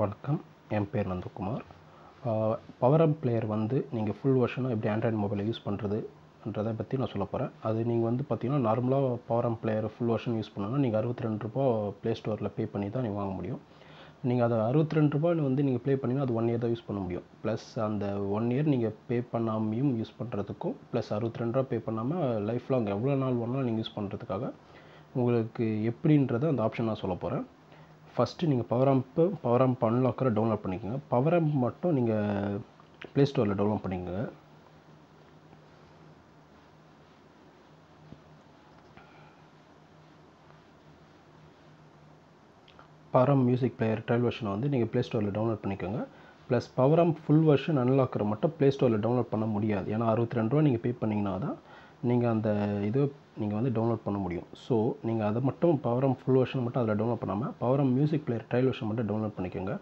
வணக்கம். என் பேர் Nandakumar. Power up player வந்து நீங்கள் ஃபுல் வருஷனாக எப்படி ஆண்ட்ராய்டு மொபைலை யூஸ் பண்ணுறதுன்றதை பற்றி நான் சொல்ல போகிறேன் அது நீங்கள் வந்து பார்த்தீங்கன்னா நார்மலாக Poweramp player full version use பண்ணணும்னா நீங்கள் அறுபத்தி ரெண்டு ரூபா ப்ளே ஸ்டோரில் பே பண்ணி தான் நீங்கள் வாங்க முடியும். நீங்கள் அதை அறுபத்தி ரெண்டு ரூபான்னு வந்து நீங்கள் ப்ளே பண்ணிங்கன்னா அது ஒன் இயர் தான் யூஸ் பண்ண முடியும். ப்ளஸ் அந்த ஒன் இயர் நீங்கள் பே பண்ணாமையும் யூஸ் பண்ணுறதுக்கும் ப்ளஸ் அறுபத்தி ரெண்டு ரூபா பே பண்ணாமல் லைஃப் லாங் எவ்வளோ நாள் வேணாலும் நீங்கள் யூஸ் பண்ணுறதுக்காக உங்களுக்கு எப்படின்றத அந்த ஆப்ஷன் நான் சொல்ல போகிறேன் ஃபஸ்ட்டு நீங்கள் பவர் ஆம்ப்பு பவர் ஆம்ப் அன்லாக்கரை டவுன்லோட் பண்ணிக்கோங்க. பவர் ஆம்ப் மட்டும் நீங்கள் ப்ளே ஸ்டோரில் டவுன்லோட் பண்ணிக்கோங்க. பவரம் மியூசிக் பிளேயர் ட்ரையல் வெர்ஷனை வந்து நீங்கள் ப்ளே ஸ்டோரில் டவுன்லோட் பண்ணிக்கோங்க. ப்ளஸ் பவரம் ஃபுல் வெர்ஷன் அன்லாக்கரை மட்டும் ப்ளே ஸ்டோரில் டவுன்லோட் பண்ண முடியாது. ஏன்னா அறுபத்தி ரெண்டு ரூபா நீங்கள் பே பண்ணிங்கன்னா தான் நீங்கள் அந்த இது நீங்கள் வந்து டவுன்லோட் பண்ண முடியும். ஸோ நீங்கள் அதை மட்டும் பவரம் ஃபுல் வெர்ஷன் மட்டும் அதில் டவுன்லோட் பண்ணாமல் Poweramp music player trial version மட்டும் டவுன்லோட் பண்ணிக்கோங்க.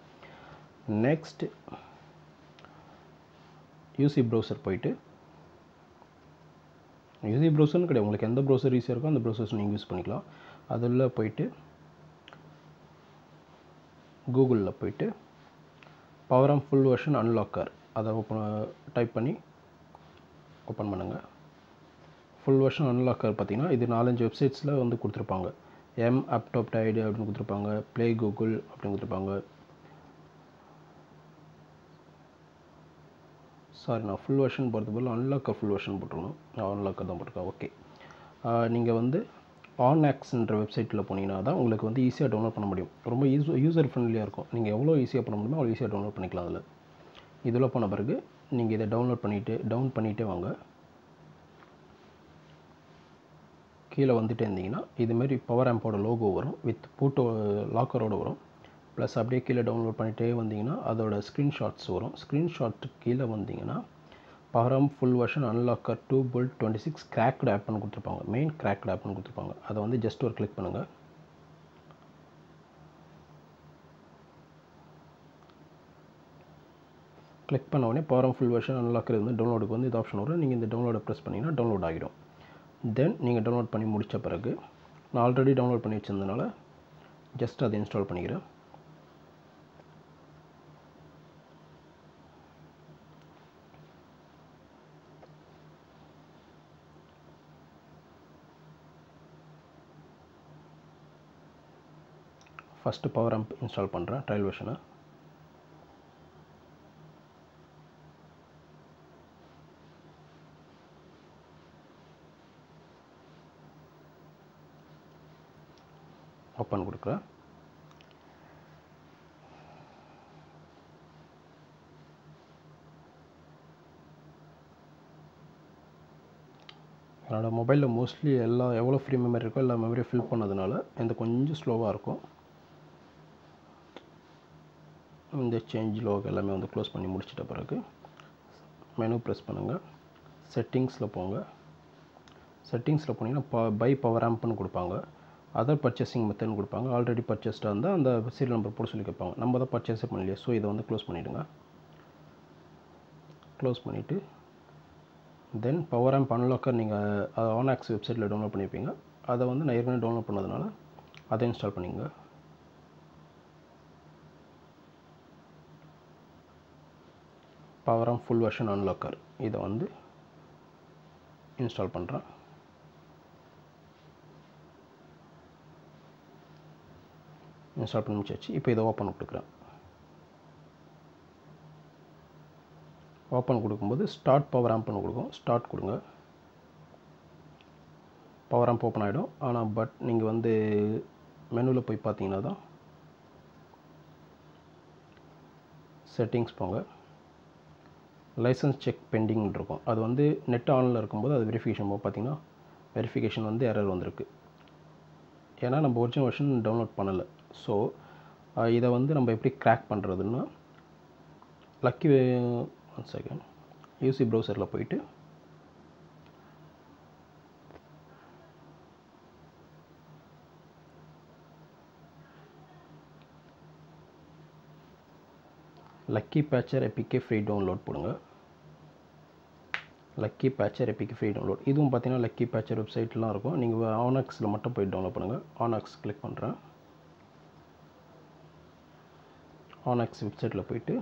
நெக்ஸ்ட் யூசி ப்ரௌசர் போயிட்டு யூசி ப்ரௌசர்னு கிடையாது. உங்களுக்கு எந்த ப்ரௌசர் ஈஸியாக இருக்கோ அந்த ப்ரௌசர்ஸ் நீங்கள் யூஸ் பண்ணிக்கலாம். அதில் போயிட்டு கூகுளில் போயிட்டு பவரம் ஃபுல் வெர்ஷன் அன்லாக்கர் அதை ஓப்பன் டைப் பண்ணி ஓப்பன் பண்ணுங்கள் ஃபுல் வெர்ஷன் அன்லாக்கர் பார்த்தீங்கன்னா இது நாலஞ்சு வெப்சைட்ஸில் வந்து கொடுத்துருப்பாங்க. எம் அப்டாப் டைடு அப்படின்னு கொடுத்துருப்பாங்க. ப்ளே கூகுள் அப்படின்னு கொடுத்துருப்பாங்க. சாரி நான் ஃபுல் வெர்ஷன் போகிறது போல் அன்லாக்கர் ஃபுல் வெர்ஷன் போட்டிருக்கணும் நான் அன்லாக்கர் தான் போட்டிருக்கேன். ஓகே நீங்கள் வந்து ஆன் ஆக்ஸ்ன்ற வெப்சைட்டில் போனீங்கன்னா தான் உங்களுக்கு வந்து ஈஸியாக டவுன்லோட் பண்ண முடியும். ரொம்ப யூஸ் யூசர் ஃப்ரெண்ட்லியாக இருக்கும். நீங்கள் எவ்வளோ ஈஸியாக பண்ண முடியுமோ அவ்வளோ ஈஸியாக டவுன்லோட் பண்ணிக்கலாம் அதில். இதில் போன பிறகு நீங்கள் இதை டவுன்லோட் பண்ணிவிட்டு டவுன் பண்ணிகிட்டே வாங்க. கீழே வந்துட்டு இருந்தீங்கன்னா இதுமாரி பவர் ஆம்போட லோகோ வரும் வித் பூட்டோ லாக்கரோடு வரும். ப்ளஸ் அப்படியே கீழே டவுன்லோட் பண்ணிகிட்டே வந்தீங்கன்னா அதோட ஸ்க்ரீன்ஷாட்ஸ் வரும். ஸ்க்ரீன்ஷாட் கீழே வந்தீங்கன்னா Poweramp full version unlocker two full twenty six cracked ஆப்னு கொடுத்துருப்பாங்க. மெயின் கிராக்டு ஆப்னு கொடுத்துருப்பாங்க. அதை வந்து ஜஸ்ட் ஒரு கிளிக் பண்ணுங்கள் கிளிக் பண்ண உடனே பவரம் ஃபுல் வெர்ஷன் அன்லாக்கர் வந்து டவுன்லோடுக்கு வந்து இது ஆப்ஷன் வரும். நீங்கள் இந்த டவுன்லோடை ப்ரெஸ் பண்ணிங்கன்னா டவுன்லோட் ஆகிடும். தென் நீங்கள் டவுன்லோட் பண்ணி முடித்த பிறகு நான் ஆல்ரெடி டவுன்லோட் பண்ணி வச்சிருந்தனால ஜஸ்ட் அதை இன்ஸ்டால் பண்ணிக்கிறேன். ஃபஸ்ட்டு பவர் ஆம்ப் இன்ஸ்டால் பண்ணுறேன் ட்ரையல் வெர்ஷனை ஓப்பன் கொடுக்குறேன். என்னோடய மொபைலில் மோஸ்ட்லி எல்லா எவ்வளோ ஃப்ரீ மெமரி இருக்கோ எல்லா மெமரியும் ஃபில் பண்ணதுனால இந்த கொஞ்சம் ஸ்லோவாக இருக்கும். இந்த சேஞ்ச் லோக் எல்லாமே வந்து க்ளோஸ் பண்ணி முடிச்சிட்ட பிறகு மெனு ப்ரெஸ் பண்ணுங்கள் செட்டிங்ஸில் போங்க. செட்டிங்ஸில் போனீங்கன்னா ப பை பவர் ஆம்ப்னு கொடுப்பாங்க. அதர் பர்ச்சேசிங் மெத்தட்னு கொடுப்பாங்க. ஆல்ரெடி பர்ச்சேஸ்டாக இருந்தால் அந்த சீரியல் நம்பர் போட சொல்லி கேட்பாங்க. நம்ம தான் பர்ச்சேஸே பண்ணலையே. ஸோ இதை வந்து க்ளோஸ் பண்ணிவிடுங்க க்ளோஸ் பண்ணிவிட்டு தென் பவர் ஆம்ப் அன்லாக்கர் நீங்கள் அதை ஆன் ஆக்ஸ் வெப்சைட்டில் டவுன்லோட் பண்ணியிருப்பீங்க அதை வந்து நான் ஏற்கனவே டவுன்லோட் பண்ணதுனால அதை இன்ஸ்டால் பண்ணிங்க. பவர் ஆம் ஃபுல் வெர்ஷன் அன்லாக்கர் இதை வந்து இன்ஸ்டால் பண்ணுறேன் இன்ஸ்டால் பண்ணி முடிச்சாச்சு. இப்போ இதை ஓப்பன் கொடுக்குறேன். ஓப்பன் கொடுக்கும்போது ஸ்டார்ட் பவர் ஆம்ப்னு கொடுக்கும். ஸ்டார்ட் கொடுங்க. பவர் ஆம்ப் ஓப்பன் ஆகிடும் ஆனால் பட் நீங்கள் வந்து மெனுவில் போய் பார்த்தீங்கன்னா தான் செட்டிங்ஸ் போங்க. லைசன்ஸ் செக் பெண்டிங் இருக்கும். அது வந்து நெட் ஆனில் இருக்கும்போது அது வெரிஃபிகேஷன் போக பார்த்தீங்கன்னா வெரிஃபிகேஷன் வந்து எரர் வந்திருக்கு. ஏன்னா நம்ம ஒரிஜினல் வெர்ஷன் டவுன்லோட் பண்ணலை. ஸோ இதை வந்து நம்ம எப்படி க்ராக் பண்ணுறதுன்னா லக்கி ஒன் செகண்ட் யூசி ப்ரௌசரில் போயிட்டு லக்கி பேச்சர் எப்பிக்கே ஃப்ரீ டவுன்லோட் போடுங்க. லக்கி பேச்சர் எப்பிக்கு ஃப்ரீ டவுன்லோட் இதுவும் பார்த்தீங்கன்னா லக்கி பேச்சர் வெப்சைட்லாம் இருக்கும். நீங்கள் ஆனாக்ஸில் மட்டும் போய் டவுன்லோட் பண்ணுங்கள் ஆனாக்ஸ் கிளிக் பண்ணுறேன் ஆனக்ஸ் வெப்சைட்டில் போயிட்டு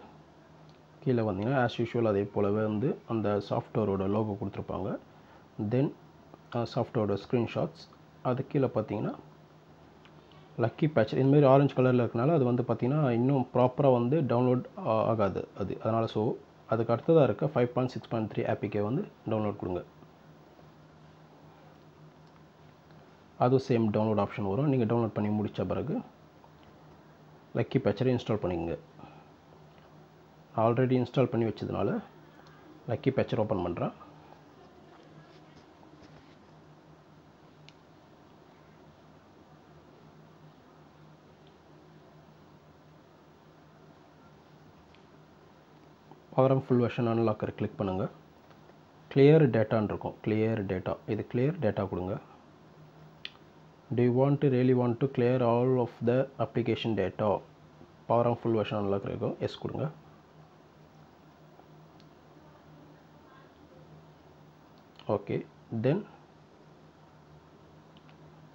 கீழே வந்தீங்கன்னா ஆஸ் யூஷுவல் அதே போலவே வந்து அந்த சாஃப்ட்வேரோட லோகோ கொடுத்துருப்பாங்க. தென் சாஃப்ட்வேரோட ஸ்க்ரீன்ஷாட்ஸ் அது கீழே பார்த்தீங்கன்னா லக்கி பேட்ச் இதுமாரி ஆரஞ்சு கலரில் இருக்கனால அது வந்து பார்த்திங்கன்னா இன்னும் ப்ராப்பராக வந்து டவுன்லோட் uh, ஆகாது அது. அதனால் ஸோ அதுக்கு அடுத்ததாக இருக்க five point six point three ஆப்பிக்கே வந்து டவுன்லோட் கொடுங்க. அதுவும் சேம் டவுன்லோட் ஆப்ஷன் வரும். நீங்கள் டவுன்லோட் பண்ணி முடித்த பிறகு லக்கி பேச்சரை இன்ஸ்டால் பண்ணிக்கங்க. ஆல்ரெடி இன்ஸ்டால் பண்ணி வச்சதுனால லக்கி பேச்சர் ஓப்பன் பண்ணுறேன் Poweramp full version unlocker click பண்ணுங்கள் கிளியர் டேட்டான்னு இருக்கும். கிளியர் டேட்டா இது கிளியர் டேட்டா கொடுங்க. Do you want to really want to clear all of the application data? Poweramp full version நல்லா இருக்கும் எஸ் கொடுங்க. ஓகே தென்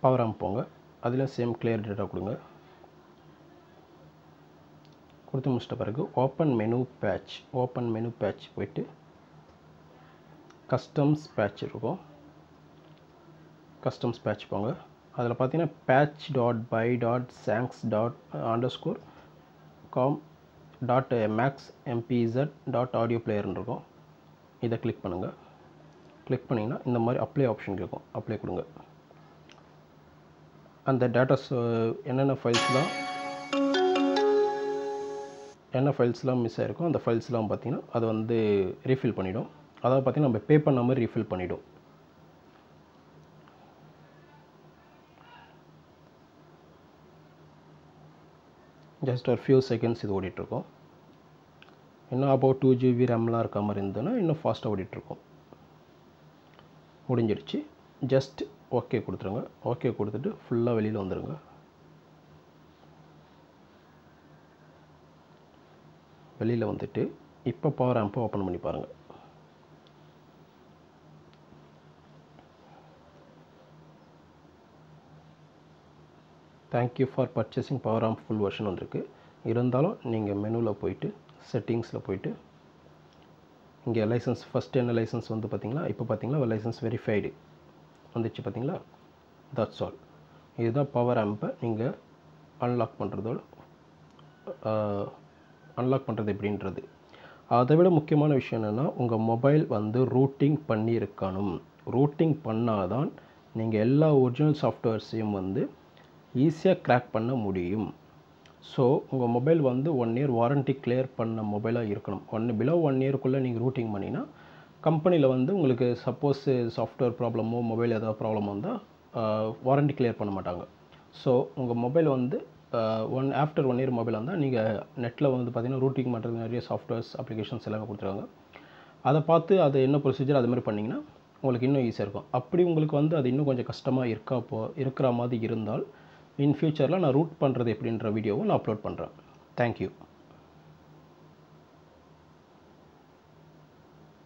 பவர் ஆம் போங்க. அதில் சேம் கிளியர் டேட்டா கொடுங்க. கொடுத்து முடிச்சிட்ட பிறகு open menu patch open menu patch போயிட்டு கஸ்டம்ஸ் பேட்ச் இருக்கும். கஸ்டம்ஸ் பேட்ச் போங்க. அதில் பார்த்தீங்கன்னா patch dot by dot songs dot underscore com dot max MPZ dot audio பிளேயர்னு இருக்கும். இதை கிளிக் பண்ணுங்கள் கிளிக் பண்ணிங்கன்னா இந்த மாதிரி அப்ளை ஆப்ஷன் இருக்கும் அப்ளை கொடுங்க. அந்த டேட்டாஸ் என்னென்ன ஃபைல்ஸ்லாம் என்ன ஃபைல்ஸ்லாம் மிஸ் ஆகிருக்கோ அந்த ஃபைல்ஸ்லாம் பார்த்தீங்கன்னா அதை வந்து ரீஃபில் பண்ணிவிடும் அதாவது பார்த்தீங்கன்னா நம்ம பே பண்ண மாதிரி ரீஃபில் பண்ணிவிடும் ஜஸ்ட் ஒரு ஃபியூ செகண்ட்ஸ் இது ஓடிட்டுருக்கோம். இன்னும் அபவுட் டூ ஜிபி ரேம்லாம் இருக்க மாதிரி இருந்ததுன்னா இன்னும் ஃபாஸ்ட்டாக ஓடிட்டுருக்கோம். முடிஞ்சிடுச்சு. ஜஸ்ட் ஓகே கொடுத்துருங்க. ஓகே கொடுத்துட்டு ஃபுல்லாக வெளியில் வந்துடுங்க வெளியில் வந்துட்டு இப்போ பவர் ஆம்பை ஓப்பன் பண்ணி பாருங்கள் thank you for purchasing Poweramp full version வந்திருக்கு. இருந்தாலும் நீங்கள் மெனுவில் போயிட்டு செட்டிங்ஸில் போயிட்டு இங்கே லைசன்ஸ் ஃபஸ்ட் என்ன லைசன்ஸ் வந்து பார்த்திங்களா இப்போ பார்த்தீங்களா லைசன்ஸ் வெரிஃபைடு வந்துச்சு பார்த்திங்களா தட்ஸ் ஆல் இதுதான் பவர் ஆம்பை நீங்கள் அன்லாக் பண்ணுறதோட அன்லாக் பண்ணுறது எப்படின்றது. அதை விட முக்கியமான விஷயம் என்னென்னா உங்கள் மொபைல் வந்து ரூட்டிங் பண்ணியிருக்கணும். ரூட்டிங் பண்ணால் தான் நீங்கள் எல்லா ஒரிஜினல் சாஃப்ட்வேர்ஸையும் வந்து ஈஸியாக க்ராக் பண்ண முடியும். ஸோ உங்கள் மொபைல் வந்து ஒன் இயர் வாரண்ட்டி கிளியர் பண்ண மொபைலாக இருக்கணும். ஒன் பிலோ ஒன் இயருக்குள்ளே நீங்கள் ரூட்டிங் பண்ணினா கம்பெனியில் வந்து உங்களுக்கு சப்போஸ் சாஃப்ட்வேர் ப்ராப்ளமோ மொபைல் ஏதாவது ப்ராப்ளம் வந்தால் வாரண்ட்டி கிளியர் பண்ண மாட்டாங்க. ஸோ உங்கள் மொபைல் வந்து one after one year mobile வந்தால் நீங்கள் நெட்டில் வந்து பார்த்திங்கன்னா ரூட்டிங் பண்ணுறது நிறைய சாஃப்ட்வேர்ஸ் அப்ளிகேஷன்ஸ் எல்லாமே கொடுத்துருக்காங்க அதை பார்த்து அது என்ன ப்ரொசீஜர் அது மாதிரி பண்ணிங்கன்னா உங்களுக்கு இன்னும் ஈஸியாக இருக்கும். அப்படி உங்களுக்கு வந்து அது இன்னும் கொஞ்சம் கஷ்டமாக இருக்கா போ இருக்கிற மாதிரி இருந்தால் இன் ஃப்யூச்சரில் நான் ரூட் பண்ணுறது எப்படின்ற வீடியோவும் நான் அப்லோட் பண்ணுறேன். தேங்க்யூ